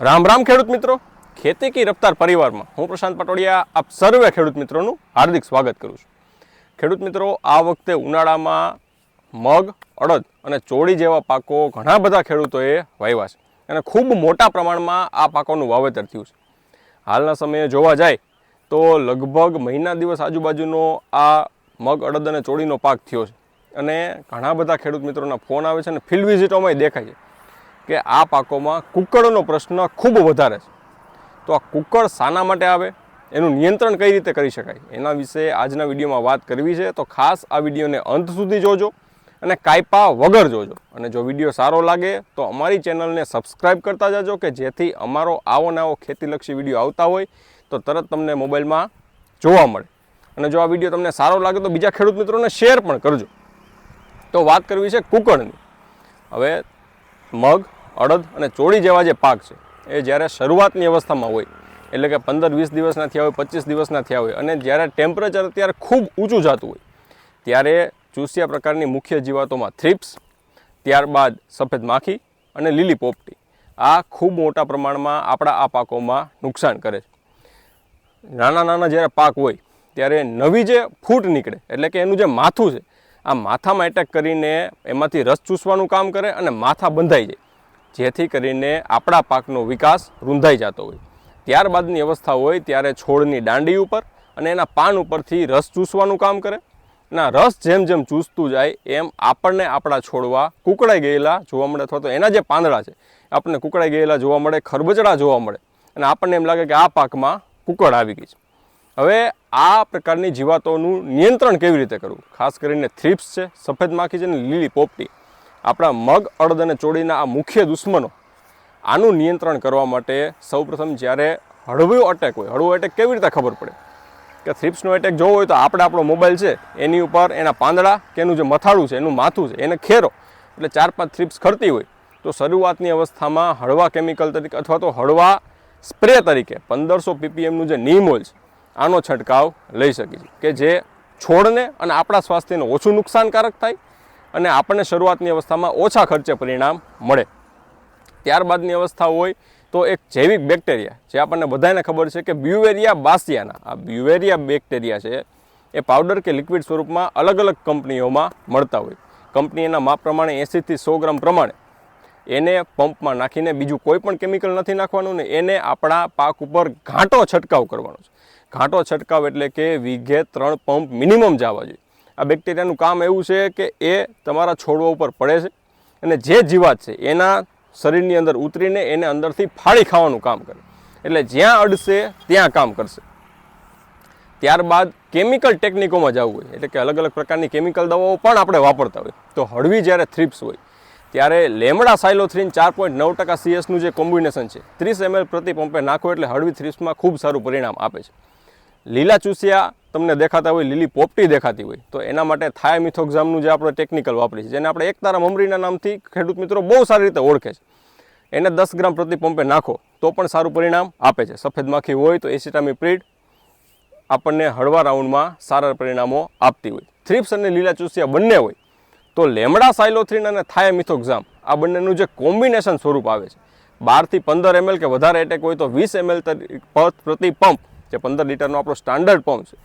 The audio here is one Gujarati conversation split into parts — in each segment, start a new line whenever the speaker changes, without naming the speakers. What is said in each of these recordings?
રામ રામ ખેડૂત મિત્રો. ખેતી કી રફતાર પરિવારમાં હું પ્રશાંત પટોડિયા આપ સર્વે ખેડૂત મિત્રોનું હાર્દિક સ્વાગત કરું છું. ખેડૂત મિત્રો, આ વખતે ઉનાળામાં મગ, અડદ અને ચોળી જેવા પાકો ઘણા બધા ખેડૂતોએ વાવ્યા છે અને ખૂબ મોટા પ્રમાણમાં આ પાકોનું વાવેતર થયું છે. હાલના સમયે જોવા જાય તો લગભગ મહિના દિવસ આજુબાજુનો આ મગ, અડદ અને ચોળીનો પાક થયો છે અને ઘણા બધા ખેડૂત મિત્રોના ફોન આવે છે અને ફિલ્ડ વિઝિટોમાં દેખાય છે. કે આ પાકોમાં કુકળનો પ્રશ્ન ખૂબ વધારે છે. તો આ કુકળ શાના માટે આવે? એનું નિયંત્રણ કઈ રીતે કરી શકાય? એના વિશે આજના વિડીયોમાં વાત કરવી છે. તો ખાસ આ વિડીયોને અંત સુધી જોજો અને કાયપા વગર જોજો. અને જો વીડિયો સારો લાગે તો અમારી ચેનલને સબસ્ક્રાઈબ કરતા જાજો કે જેથી અમારો આવો નવો ખેતીલક્ષી વીડિયો આવતા હોય તો તરત તમને મોબાઈલમાં જોવા મળે. અને જો આ વીડિયો તમને સારો લાગે તો બીજા ખેડૂત મિત્રોને શેર પણ કરજો. તો વાત કરવી છે કુકળની. હવે મગ અડદ અને ચોળી જેવા જે પાક છે, એ જ્યારે શરૂઆતની અવસ્થામાં હોય, એટલે કે પંદર વીસ દિવસના થયા હોય, પચીસ દિવસના થયા હોય, અને જ્યારે ટેમ્પરેચર અત્યારે ખૂબ ઊંચું જતું હોય, ત્યારે ચૂસિયા પ્રકારની મુખ્ય જીવાતોમાં થ્રિપ્સ ત્યારબાદ સફેદ માખી અને લીલી પોપટી. આ ખૂબ મોટા પ્રમાણમાં આપણા આ પાકોમાં નુકસાન કરે છે. નાના નાના જ્યારે પાક હોય, ત્યારે નવી જે ફૂટ નીકળે, એટલે કે એનું જે માથું છે, આ માથામાં એટેક કરીને એમાંથી રસ ચૂસવાનું કામ કરે અને માથા બંધાઈ જાય. જેથી કરીને આપણા પાકનો વિકાસ રૂંધાઈ જતો હોય. ત્યારબાદની અવસ્થા હોય ત્યારે છોડની દાંડી ઉપર અને એના પાન ઉપરથી રસ ચૂસવાનું કામ કરે. ના, રસ જેમ જેમ ચૂસતું જાય એમ આપણને આપણા છોડવા કુકડાઈ ગયેલા જોવા મળે અથવા તો એના જે પાંદડા છે, આપણને કુકડાઈ ગયેલા જોવા મળે, ખરબચડા જોવા મળે અને આપણને એમ લાગે કે આ પાકમાં કુકડ આવી ગઈ છે. હવે આ પ્રકારની જીવાતોનું નિયંત્રણ કેવી રીતે કરવું? ખાસ કરીને થ્રિપ્સ છે, સફેદ માખી છે અને લીલી પોપટી. આપણા મગ, અડદ અને ચોળીના આ મુખ્ય દુશ્મનો. આનું નિયંત્રણ કરવા માટે સૌપ્રથમ જ્યારે હળવો અટેક હોય, હળવો અટેક કેવી રીતે ખબર પડે? કે થ્રિપ્સનો એટેક જોવો હોય તો આપણે આપણો મોબાઈલ છે, એની ઉપર એના પાંદડા કે એનું જે મથાળું છે, એનું માથું છે, એને ખેરો. એટલે ચાર પાંચ થ્રિપ્સ ખરતી હોય, તો શરૂઆતની અવસ્થામાં હળવા કેમિકલ તરીકે અથવા તો હળવા સ્પ્રે તરીકે પંદરસો પીપીએમનું જે નિમોલ છે, આનો છંટકાવ લઈ શકીએ કે જે છોડને અને આપણા સ્વાસ્થ્યને ઓછું નુકસાનકારક થાય અને આપણને શરૂઆતની અવસ્થામાં ઓછા ખર્ચે પરિણામ મળે. ત્યારબાદની અવસ્થા હોય તો એક જૈવિક બેક્ટેરિયા, જે આપણને બધાને ખબર છે કે બ્યુવેરિયા બાસિયાના. આ બ્યુવેરિયા બેક્ટેરિયા છે, એ પાવડર કે લિક્વિડ સ્વરૂપમાં અલગ અલગ કંપનીઓમાં મળતા હોય. કંપની એના માપ પ્રમાણે એંસીથી સો ગ્રામ પ્રમાણે. એને પંપમાં નાખીને બીજું કોઈ પણ કેમિકલ નથી નાખવાનું ને એને આપણા પાક ઉપર ઘાંટો છંટકાવ કરવાનો છે. ઘાંટો છંટકાવ એટલે કે વીઘે ત્રણ પંપ મિનિમમ જવા જોઈએ. આ બેક્ટેરિયાનું કામ એવું છે કે એ તમારા છોડવા ઉપર પડે છે અને જે જીવાત છે એના શરીરની અંદર ઉતરીને એને અંદરથી ફાળી ખાવાનું કામ કરે. એટલે જ્યાં અડશે ત્યાં કામ કરશે. ત્યારબાદ કેમિકલ ટેકનિકોમાં જવું હોય, એટલે કે અલગ અલગ પ્રકારની કેમિકલ દવાઓ પણ આપણે વાપરતા હોય. તો હળવી જ્યારે થ્રિપ્સ હોય, ત્યારે લેમડા સાયલોથ્રીન ચાર પોઈન્ટ નવ ટકા સીએસનું જે કોમ્બિનેશન છે, ત્રીસ એમએલ પ્રતિ પંપે નાખો એટલે હળવી થ્રિપ્સમાં ખૂબ સારું પરિણામ આપે છે. લીલા ચૂસિયા તમને દેખાતા હોય, લીલી પોપટી દેખાતી હોય, તો એના માટે થાયમિથોક્ઝામનું જે આપણે ટેકનિકલ વાપરીએ છીએ, જેને આપણે એક તારા મમરીના નામથી ખેડૂત મિત્રો બહુ સારી રીતે ઓળખે છે. એને દસ ગ્રામ પ્રતિ પંપે નાખો, તો પણ સારું પરિણામ આપે છે. સફેદ માખી હોય તો એસિટામિપ્રિડ આપણને હળવા રાઉન્ડમાં સારા પરિણામો આપતી હોય. થ્રિપ્સ અને લીલા ચૂસિયા બંને હોય, તો લેમડા સાયલોથ્રીન અને થાયામિથોક્ઝામ આ બંનેનું જે કોમ્બિનેશન સ્વરૂપ આવે છે. બારથી પંદર એમએલ કે વધારે એટેક હોય તો વીસ એમએલ પ્રતિ પંપ જે પંદર લીટરનો આપણો સ્ટાન્ડર્ડ પંપ છે,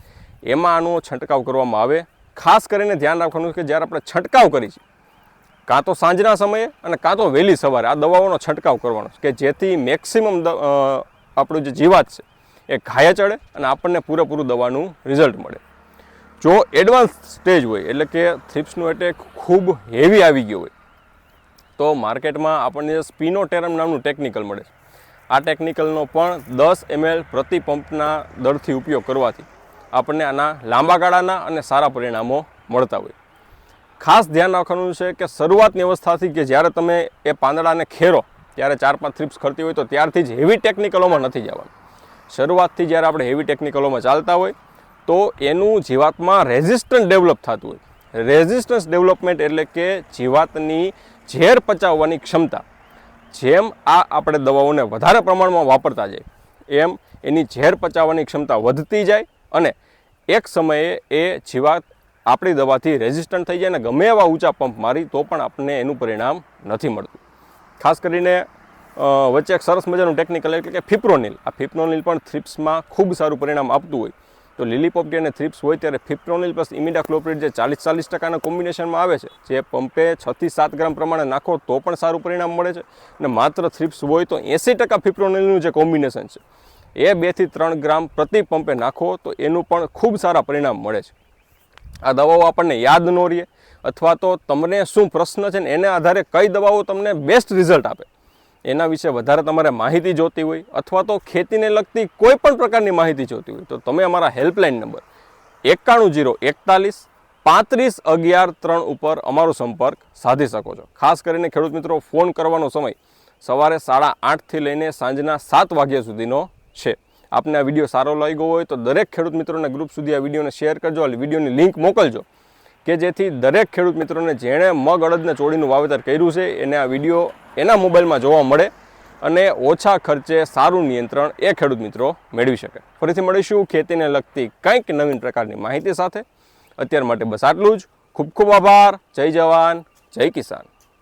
એમાં આનો છંટકાવ કરવામાં આવે. ખાસ કરીને ધ્યાન રાખવાનું કે જ્યારે આપણે છંટકાવ કરીએ છીએ કાં તો સાંજના સમયે અને કાં તો વહેલી સવારે આ દવાઓનો છંટકાવ કરવાનો કે જેથી મેક્સિમમ આપણું જે જીવાત છે, એ ઘાયે ચડે અને આપણને પૂરેપૂરું દવાનું રિઝલ્ટ મળે. જો એડવાન્સ સ્ટેજ હોય, એટલે કે થ્રિપ્સનું એટેક ખૂબ હેવી આવી ગયો હોય, તો માર્કેટમાં આપણને સ્પિનોટેરમ નામનું ટેકનિકલ મળે છે. આ ટેકનિકલનો પણ દસ એમએલ પ્રતિ પંપના દરથી ઉપયોગ કરવાથી આપણને આના લાંબા ગાળાના અને સારા પરિણામો મળતા હોય. ખાસ ધ્યાન રાખવાનું છે કે શરૂઆતની અવસ્થાથી કે જ્યારે તમે એ પાંદડાને ખેરો, ત્યારે ચાર પાંચ થ્રીપ્સ ખરતી હોય તો ત્યારથી જ હેવી ટેકનિકલોમાં નથી જવાનું. શરૂઆતથી જ્યારે આપણે હેવી ટેકનિકલોમાં ચાલતા હોય, તો એનું જીવાતમાં રેઝિસ્ટન્સ ડેવલપ થતું હોય. રેઝિસ્ટન્સ ડેવલપમેન્ટ એટલે કે જીવાતની ઝેર પચાવવાની ક્ષમતા. જેમ આ આપણે દવાઓને વધારે પ્રમાણમાં વાપરતા જાય એમ એની ઝેર પચાવવાની ક્ષમતા વધતી જાય અને એક સમયે એ જીવાત આપણી દવાથી રેઝિસ્ટન્ટ થઈ જાય અને ગમે એવા ઊંચા પંપ મારી તો પણ આપણને એનું પરિણામ નથી મળતું. ખાસ કરીને વચ્ચે એક સરસ મજાનું ટેકનિકલ એટલે કે ફિપ્રોનિલ આ ફિપ્રોનિલ પણ થ્રિપ્સમાં ખૂબ સારું પરિણામ આપતું હોય. તો લીલી પોપટી અને થ્રિપ્સ હોય ત્યારે ફિપ્રોનિલ પ્લસ ઇમિડાક્લોપ્રિડ જે ચાલીસ ચાલીસ ટકાના કોમ્બિનેશનમાં આવે છે, જે પંપે છથી સાત ગ્રામ પ્રમાણે નાખો તો પણ સારું પરિણામ મળે છે. અને માત્ર થ્રિપ્સ હોય તો એંસી ટકા ફિપ્રોનિલનું જે કોમ્બિનેશન છે, એ બેથી ત્રણ ગ્રામ પ્રતિ પંપે નાખો તો એનું પણ ખૂબ સારા પરિણામ મળે છે. આ દવાઓ આપણને યાદ ન રહીએ, અથવા તો તમને શું પ્રશ્ન છે ને એને આધારે કઈ દવાઓ તમને બેસ્ટ રિઝલ્ટ આપે. એના વિશે વધારે તમારે માહિતી જોતી હોય અથવા તો ખેતીને લગતી કોઈ પણ પ્રકારની માહિતી જોતી હોય, તો તમે અમારા હેલ્પલાઇન નંબર એકાણું જીરો એકતાલીસ પાંત્રીસ અગિયાર ત્રણ ઉપર અમારો સંપર્ક સાધી શકો છો. ખાસ કરીને ખેડૂત મિત્રો, ફોન કરવાનો સમય સવારે સાડા આઠથી લઈને સાંજના સાત વાગ્યા સુધીનો છે. આપને આ વીડિયો સારો લાગ્યો હોય તો દરેક ખેડૂત મિત્રોના ગ્રુપ સુધી આ વિડીયોને શેર કરજો આ વિડીયોની લિંક મોકલજો, કે જેથી દરેક ખેડૂત મિત્રોને જેણે મગ અડદને ચોળીનું વાવેતર કર્યું છે, એને આ વીડિયો એના મોબાઈલમાં જોવા મળે અને ઓછા ખર્ચે સારું નિયંત્રણ એ ખેડૂત મિત્રો મેળવી શકે. ફરીથી મળીશું ખેતીને લગતી કંઈક નવીન પ્રકારની માહિતી સાથે. અત્યાર માટે બસ આટલું જ. ખૂબ ખૂબ આભાર. જય જવાન. જય કિસાન.